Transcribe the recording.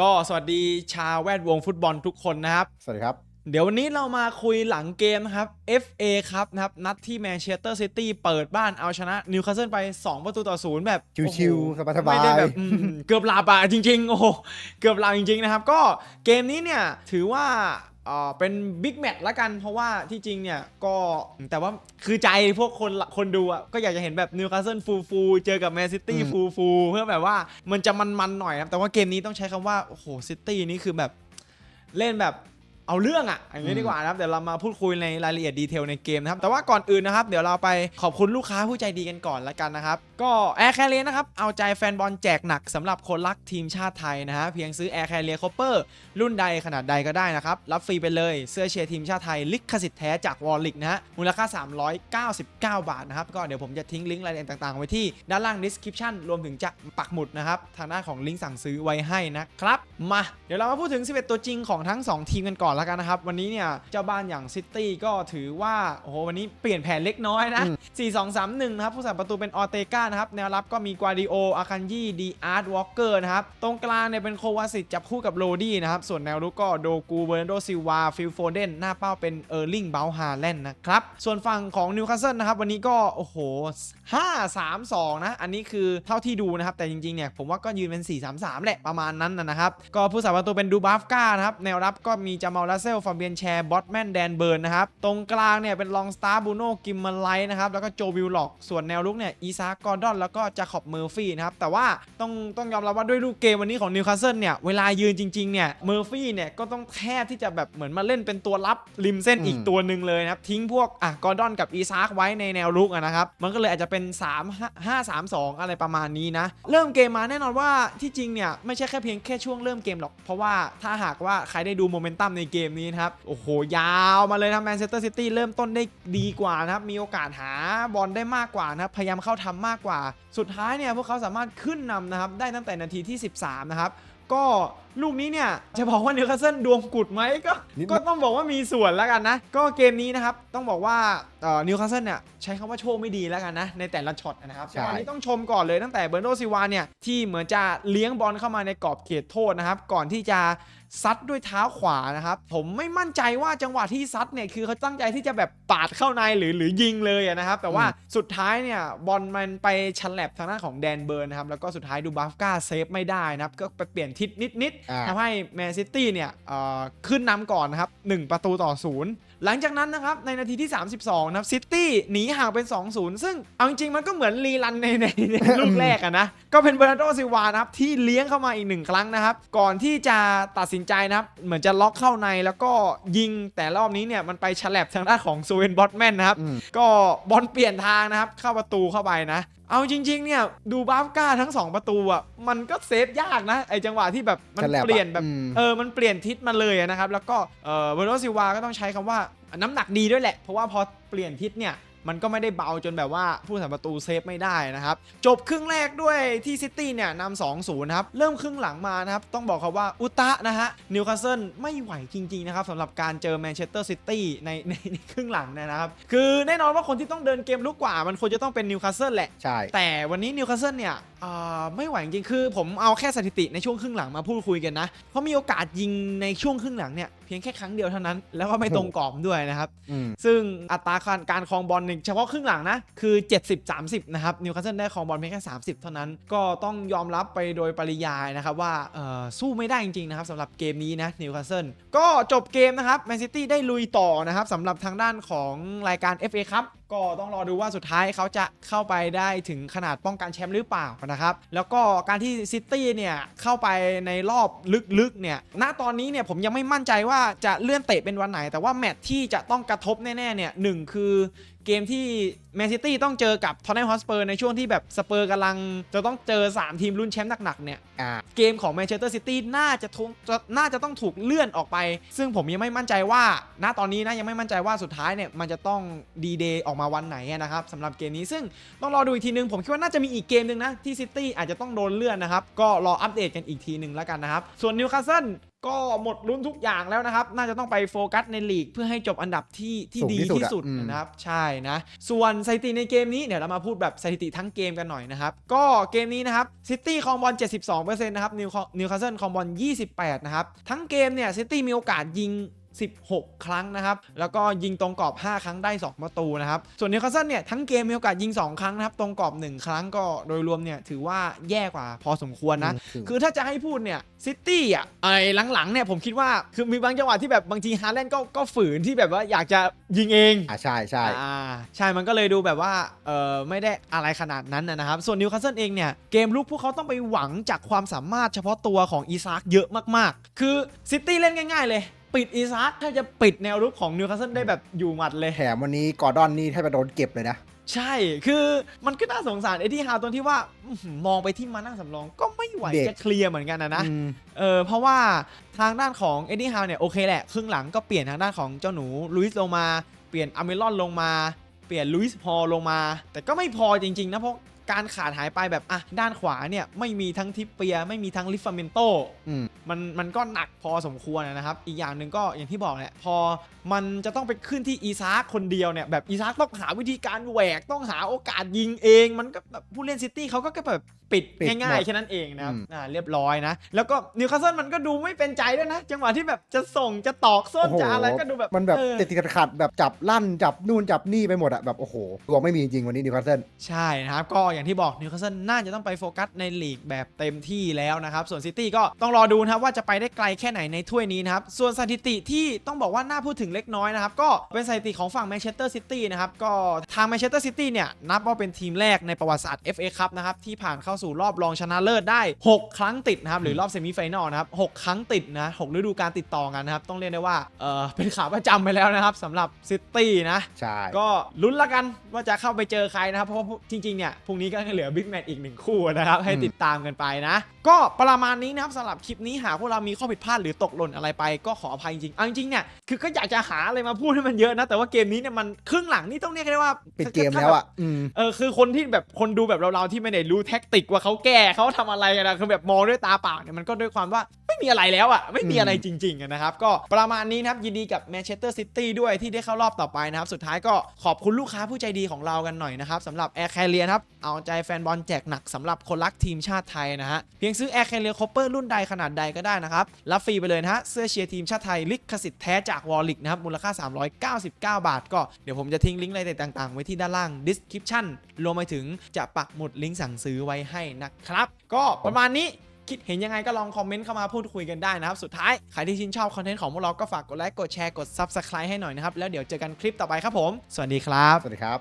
ก็สวัสดีชาวแวดวงฟุตบอลทุกคนนะครับ สวัสดีครับ เดี๋ยววันนี้เรามาคุยหลังเกมนะครับ FA ครับนะครับ นัดที่แมนเชสเตอร์ซิตี้เปิดบ้านเอาชนะนิวคาสเซิลไป 2 ประตูต่อศูนย์แบบชิวๆโอ้โหสบายๆไม่ได้แบบอืมเกือบหลับอะจริง ๆ โอ้โหเกือบหลับจริง ๆ นะครับ ก็เกมนี้เนี่ยถือว่า เอ่อเป็นบิ๊กแมตช์ละกันเพราะว่าที่จริงเนี่ยก็แต่ว่าคือใจพวกคนคนดูอะก็อยากจะเห็นแบบนิวคาสเซิลฟูฟูเจอกับแมนซิตี้อืมฟูฟูเพื่อแบบว่ามันจะมันๆหน่อยครับแต่ว่าเกมนี้ต้องใช้คำว่า โอ้โหซิตี้นี่คือแบบเล่นแบบเอาเรื่องอะอย่างนี้ดีกว่านะครับเดี๋ยวเรามาพูดคุยในรายละเอียดดีเทลในเกมนะครับแต่ว่าก่อนอื่นนะครับ เดี๋ยวเราไปขอบคุณลูกค้าผู้ใจดีกันก่อนละกันนะครับ ก็แอร์แคเรียนะครับ เอาใจแฟนบอลแจกหนักสำหรับคนรักทีมชาติไทยนะฮะ เพียงซื้อแอร์แคเรียคอปเปอร์รุ่นใดขนาดใดก็ได้นะครับ รับฟรีไปเลยเสื้อเชียร์ทีมชาติไทย ลิขสิทธิ์แท้จากวอลลิกนะฮะ มูลค่า 399 บาทนะครับ ก็เดี๋ยวผมจะทิ้งลิงก์รายละเอียดต่างๆ ไว้ที่ด้านล่าง description รวมถึงจะปักหมุดนะครับทางด้านของลิงก์สั่งซื้อไว้ให้นะครับมาเดี๋ยวเรามาพูดถึง 11 ตัวจริงของทั้ง 2 ทีมกันก่อนแล้วกันนะครับวันนี้เนี่ยเจ้าบ้านอย่างซิตี้ก็ถือว่าโอ้โหวันนี้เปลี่ยนแผนเล็กน้อยนะ4-2-3-1นะครับผู้สาประตูเป็นออเตกานะครับ แนวรับก็มีกวาดิโอ อาคันยี่ ดีอาร์ตวอลเกอร์นะครับ ตรงกลางเนี่ยเป็นโควาสิตจับคู่กับโรดี้นะครับ ส่วนแนวรุกก็โดกู เบอร์นโดซิลวา ฟิลโฟเดน หน้าเป้าเป็นเออร์ลิงเบลฮาแลนด์นะครับ ส่วนฝั่งของนิวคาสเซิลนะครับ วันนี้ก็ โอ้โห 5-3-2 นะ อันนี้คือเท่าที่ดูนะครับ แต่จริงๆ เนี่ย ผมว่าก็ยืนเป็น 4-3-3 แหละ ประมาณนั้นนะครับ ก็ผู้สาประตูเป็นดูบัฟก้านะครับ แนวรับก็มีจามาลลาเซล ฟาเบียนแชร์ บอตแมน แดนเบิร์นนะครับ ตรงกลางเนี่ยเป็นลองสตาร์บูโน่กิมมันไลนะครับ แล้วก็โจวิลล็อก ส่วนแนวลุกเนี่ย อีซาร์กอรดอนแล้วก็จาคอบเมอร์ฟี่นะครับแต่ว่าต้องต้องยอมรับว่าด้วยลูกเกมวันนี้ของนิวคาสเซิลเนี่ยเวลายืนจริงๆเนี่ยเมอร์ฟี่เนี่ยก็ต้องแทบที่จะแบบเหมือนมาเล่นเป็นตัวรับริมเส้นอีกอืมตัวหนึ่งเลยนะครับทิ้งพวกอะกอร์ดอนกับอีซาร์กไว้ในแนวลุกอะนะครับมันก็เลยอาจจะเป็น 3 5 3 2 อะไรประมาณนี้นะ เริ่มเกมมาแน่นอนว่าที่จริงเนี่ย ไม่ใช่แค่เพียงแค่ช่วงเริ่มเกมหรอก เพราะว่าถ้าหากว่าใครได้ดูโมเมนตัมในเกมนี้นะครับ โอ้โห ยาวมาเลยนะแมนเชสเตอร์ซิตี้เริ่มต้นได้ดีกว่านะครับ มีโอกาสหาบอลได้มากกว่านะครับพยายามเข้าทำมากกว่าสุดท้ายเนี่ยพวกเขาสามารถขึ้นนำนะครับได้ตั้งแต่นาทีที่ 13 นะครับ ก็ลูกนี้เนี่ยจะบอกว่านิวคาสเซิลดวงกุดไหมก็นิดก็ต้องบอกว่ามีส่วนแล้วกันนะ ก็เกมนี้นะครับ ต้องบอกว่านิวคาสเซิลเนี่ยใช้คำว่าโชคไม่ดีแล้วกันนะ ในแต่ละช็อตนะครับใช่ตอนนี้ต้องชมก่อนเลยตั้งแต่เบอร์โนซิวาเนี่ย ที่เหมือนจะเลี้ยงบอลเข้ามาในกรอบเขตโทษนะครับ ก่อนที่จะซัดด้วยเท้าขวานะครับ ผมไม่มั่นใจว่าจังหวะที่ซัดเนี่ยคือเขาตั้งใจที่จะแบบปาดเข้าในหรือหรือยิงเลยอะนะครับ แต่ว่าสุดท้ายเนี่ยบอลมันไปชันแลบทางด้านของแดนเบิร์นนะครับแล้วก็สุดท้ายดูบัฟก้าเซฟไม่ได้นะครับก็ไปเปลี่ยนทิศนิดๆอ่าทำให้แมนซิตี้เนี่ยเอ่อขึ้นนำก่อนนะครับ 1 ประตูต่อศูนย์หลังจากนั้นนะครับ ในนาทีที่ 32 นะครับซิตี้หนีห่างเป็น 2-0 ซึ่งเอาจริงๆมันก็เหมือนรีรันในในในลูกแรกอะนะ ก็เป็นเบอร์นาร์โดซิลวานะครับ ที่เลี้ยงเข้ามาอีกหนึ่งครั้งนะครับ ก่อนที่จะตัดสินใจนะครับ เหมือนจะล็อกเข้าในแล้วก็ยิงแต่รอบนี้เนี่ยมันไปฉลับทางด้านของซูเวนบอตแมนนะครับอืมก็บอลเปลี่ยนทางนะครับเข้าประตูเข้าไปนะ เอาจริง ๆ เนี่ย ดูบาฟก้าทั้ง 2 ประตูอะมันก็เซฟยากนะ ไอจังหวะที่แบบ มันฉลับอะเปลี่ยนแบบอืมเออมันเปลี่ยนทิศมาเลยอะนะครับ แล้วก็เออเบอร์โนซิลวาก็ต้องใช้คำว่าน้ำหนักดีด้วยแหละ เพราะว่าพอเปลี่ยนทิศเนี่ย มันก็ไม่ได้เบาจนแบบว่าผู้สาประตูเซฟไม่ได้นะครับ จบครึ่งแรกด้วยที่ซิตี้เนี่ยนำ2 0นะครับ เริ่มครึ่งหลังมานะครับ ต้องบอกเขาว่าอุตะนะฮะนิวคาสเซิลไม่ไหวจริง ๆ นะครับสำหรับการเจอแมนเชสเตอร์ซิตี้ในในในครึ่งหลังเนยนะครับ คือแน่นอนว่าคนที่ต้องเดินเกมลุกกว่า มันควรจะต้องเป็นนิวคาสเซิลแหละ ใช่ แต่วันนี้นิวคาสเซิลเนี่ยอ่า ไม่ไหวจริงๆคือผมเอาแค่สถิติในช่วงครึ่งหลังมาพูดคุยกันนะ เพราะมีโอกาสยิงในช่วงครึ่งหลังเนี่ยเพียงแค่ครั้งเดียวเท่านั้น แล้วก็ไม่ตรงกรอบด้วยนะครับอืมซึ่งอัตราการการครองบอลในเฉพาะครึ่งหลังนะ คือ 70-30 นะครับนิวคาสเซิลได้ครองบอลเพียงแค่ 30 เท่านั้น ก็ต้องยอมรับไปโดยปริยายนะครับว่าเอ่อสู้ไม่ได้จริงๆนะครับสำหรับเกมนี้นะนิวคาสเซิลก็จบเกมนะครับแมนซิตี้ได้ลุยต่อนะครับสำหรับทางด้านของรายการ FA ครับ ก็ต้องรอดูว่าสุดท้ายเขาจะเข้าไปได้ถึงขนาดป้องกันแชมป์หรือเปล่านะครับ แล้วก็การที่ซิตี้เนี่ยเข้าไปในรอบลึกๆเนี่ย ณ ตอนนี้เนี่ยผมยังไม่มั่นใจว่าจะเลื่อนเตะเป็นวันไหน แต่ว่าแมตช์ที่จะต้องกระทบแน่ๆเนี่ยหนึ่งคือ กมที่แมนซิตี้ต้องเจอกับทอนแนมฮอสเปอร์ในช่วงที่แบบสเปอร์กำลัง จะต้องเจอ 3 ทีมรุ่นแชมป์หนักๆเนี่ยเกมของแมนเชสเตอร์ซิตี้น่าจะทงน่าจะต้องถูกเลื่อนออกไป ซึ่งผมยังไม่มั่นใจว่า ณตอนนี้นะยังไม่มั่นใจว่าสุดท้ายเนี่ยมันจะต้องดีเดย์ออกมาวันไหนนะครับสำหรับเกมนี้ซึ่งต้องรอดูอีกทีนึง ผมคิดว่าน่าจะมีอีกเกมหนึ่งนะที่ซิตี้อาจจะต้องโดนเลื่อนนะครับก็รออัปเดตกันอีกทีหนึ่งแล้วกันนะครับส่วนนิวคาสเซิล ก็หมดลุ้นทุกอย่างแล้วนะครับ น่าจะต้องไปโฟกัสในลีกเพื่อให้จบอันดับที่ที่สูงดีที่สุดที่อะสุดอืมนะครับ ใช่นะ ส่วนสถิติในเกมนี้เดี๋ยวเรามาพูดแบบสถิติทั้งเกมกันหน่อยนะครับ ก็เกมนี้นะครับซิตี้ครองบอล 72%นะครับนิวนิวคาสเซิลครองบอล 28 นะครับ ทั้งเกมเนี่ยซิตี้มีโอกาสยิง 16 ครั้งนะครับ แล้วก็ยิงตรงกรอบ 5 ครั้งได้ 2 ประตูนะครับ ส่วนนิวคาสเซิลเนี่ยทั้งเกมมีโอกาสยิง 2 ครั้งนะครับ ตรงกรอบ 1 ครั้งก็โดยรวมเนี่ยถือว่าแย่กว่าพอสมควรนะอืมคือถ้าจะให้พูดเนี่ยซิตี้อะไอ้หลังๆเนี่ยผมคิดว่าคือมีบางจังหวะที่แบบบางทีฮาแลนด์ก็ก็ฝืนที่แบบว่าอยากจะยิงเองอ่าใช่ใช่อ่าใช่มันก็เลยดูแบบว่าเออไม่ได้อะไรขนาดนั้นนะนะครับ ส่วนนิวคาสเซิลเองเนี่ยเกมลุกพวกเขาต้องไปหวังจากความสามารถเฉพาะตัวของอีซากเยอะมากๆ คือซิตี้เล่นง่าย ๆเลย ปิดอีซากถ้าจะปิดแนวรุกของนิวคาสเซิลได้แบบอยู่หมัดเลย แถมวันนี้กอร์ดอนนี่แทบจะโดนเก็บเลยนะ ใช่คือมันก็น่าสงสารเอ็ดดี้ฮาวตรงที่ว่าอื้อหือมองไปที่มานั่งสำรองก็ไม่ไหวเด็ก จะเคลียร์เหมือนกันนะนะ อืม เออเพราะว่าทางด้านของเอ็ดดี้ฮาวเนี่ยโอเคแหละ ครึ่งหลังก็เปลี่ยนทางด้านของเจ้าหนูลุยส์ลงมา เปลี่ยนอเมรอนลงมา เปลี่ยนลุยส์พอลลงมา แต่ก็ไม่พอจริง ๆ นะ เพราะ การขาดหายไปแบบอะด้านขวาเนี่ยไม่มีทั้งทิปเปีย ไม่มีทั้งลิฟาเมนโตอืมมันมันก็หนักพอสมควรนะครับ อีกอย่างหนึ่งก็อย่างที่บอกแหละพอมันจะต้องไปขึ้นที่อีซาร์คนเดียวเนี่ยแบบอีซาร์ต้องหาวิธีการแหวกต้องหาโอกาสยิงเอง มันก็แบบผู้เล่นซิตี้เขาก็แค่แบบปิดปิดง่ายหมๆดแค่นั้นเองนะครับอืมอ่าเรียบร้อยนะ แล้วก็นิวคาสเซิลมันก็ดูไม่เป็นใจด้วยนะ จังหวะที่แบบจะส่งจะตอกส้นโอ้โหจะอะไรก็ดูแบบมันแบบเออติดติดขัดๆแบบจับลั่นจับนู่นจับนี่ไปหมดอะแบบโอ้โหดวงไม่มีจริงวันนี้นิวคาสเซิลใช่นะครับก็อย่างที่บอกนิวคาสเซิลน่าจะต้องไปโฟกัสในลีกแบบเต็มที่แล้วนะครับ ส่วนซิตี้ก็ต้องรอดูนะครับว่าจะไปได้ไกลแค่ไหนในถ้วยนี้นะครับ ส่วนสถิติที่ต้องบอกว่าน่าพูดถึงเล็กน้อยนะครับ ก็เป็นสถิติของฝั่งแมนเชสเตอร์ซิตี้นะครับ ก็ทางแมนเชสเตอร์ซิตี้เนี่ย นับว่าเป็นทีมแรกในประวัติศาสตร์ FA ครับนะครับ ที่ผ่านเข้าสู่รอบรองชนะเลิศได้ 6 ครั้งติดนะครับ หรือรอบเซมิไฟแนลนะครับหกครั้งติดนะหกฤดูกาลติดต่อกันนะครับ ต้องเรียกได้ว่า เออเป็นขาประจำไปแล้วนะครับสำหรับซิตี้นะ ใช่ ก็ลุ้นละกันว่าจะเข้าไปเจอใครนะครับ เพราะว่าจริงๆเนี่ยพรุ่งนี้ก็เหลือบิ๊กแมตช์อีกหนึ่งคู่นะครับ ให้ติดตามกันไปนะ ก็ประมาณนี้นะครับสำหรับคลิปนี้หากพวกเรามีข้อผิดพลาดหรือตกหล่นอะไรไปก็ขออภัยจริงๆเอาจริงๆเนี่ยคือก็อยากจะหาอะไรมาพูดให้มันเยอะนะ แต่ว่าเกมนี้เนี่ยมันครึ่งหลังนี่ต้องเรียกได้ว่าปิดเกมแล้วอะอืมเออคือคนที่แบบคนดูแบบเราๆที่ไม่ได้รู้แท็กติกว่าเขาแก้เขาทำอะไรกันนะคือแบบมองด้วยตาเปล่าเนี่ยมันก็ด้วยความว่าไม่มีอะไรแล้วอะไม่มีอะไรจริงๆอะนะครับก็ประมาณนี้นะครับยินดีกับแมนเชสเตอร์ซิตี้ด้วยที่ได้เข้ารอบต่อไปนะครับสุดท้ายก็ขอบคุณลูกค้าผู้ใจดีของเรากันหน่อยนะครับสำหรับแอร์แคเรียครับเอาใจแฟนบอลแจกหนักสำหรับคนรักทีมชาติไทยนะฮะ เพียงซื้อแอร์แคเรียคอปเปอร์รุ่นใดขนาดใดก็ได้นะครับ รับฟรีไปเลยนะฮะ เสื้อเชียร์ทีมชาติไทยลิขสิทธิ์แท้จากวอลลิกนะครับ มูลค่า 399 บาท ก็เดี๋ยวผมจะทิ้งลิงก์รายละเอียดต่างๆ ไว้ที่ด้านล่าง description รวมไปถึงจะปักหมุดลิงก์สั่งซื้อไว้ให้นะครับก็ประมาณนี้คิดเห็นยังไงก็ลองคอมเมนต์เข้ามาพูดคุยกันได้นะครับ สุดท้าย ใครที่ชื่นชอบคอนเทนต์ของพวกเราก็ฝากกดไลค์กดแชร์กด Subscribe ให้หน่อยนะครับ แล้วเดี๋ยวเจอกันคลิปต่อไปครับผม สวัสดีครับ สวัสดีครับ